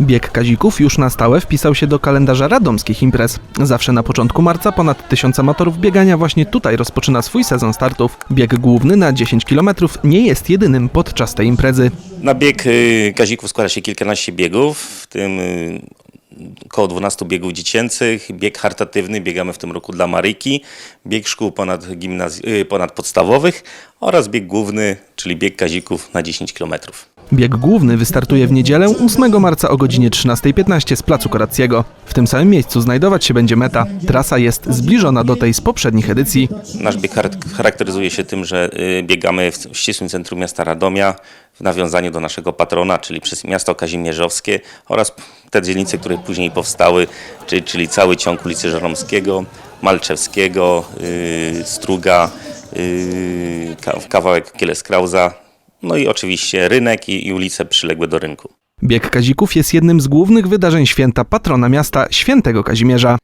Bieg Kazików już na stałe wpisał się do kalendarza radomskich imprez. Zawsze na początku marca ponad tysiąc amatorów biegania właśnie tutaj rozpoczyna swój sezon startów. Bieg główny na 10 km nie jest jedynym podczas tej imprezy. Na bieg y, Kazików składa się kilkanaście biegów, w tym y, około 12 biegów dziecięcych, bieg charytatywny, biegamy w tym roku dla Maryki, bieg szkół ponad, gimnazj- y, ponadpodstawowych oraz bieg główny, czyli bieg Kazików na 10 km. Bieg główny wystartuje w niedzielę 8 marca o godzinie 13.15 z placu Korackiego. W tym samym miejscu znajdować się będzie meta. Trasa jest zbliżona do tej z poprzednich edycji. Nasz bieg char- charakteryzuje się tym, że y, biegamy w ścisłym centrum miasta Radomia w nawiązaniu do naszego patrona, czyli przez miasto Kazimierzowskie oraz te dzielnice, które później powstały, czyli, czyli cały ciąg ulicy Żeromskiego, Malczewskiego, y, Struga, y, ka- kawałek Kieles-Krauza, no i oczywiście rynek i, i ulice przyległe do rynku. Bieg Kazików jest jednym z głównych wydarzeń święta patrona miasta, świętego Kazimierza.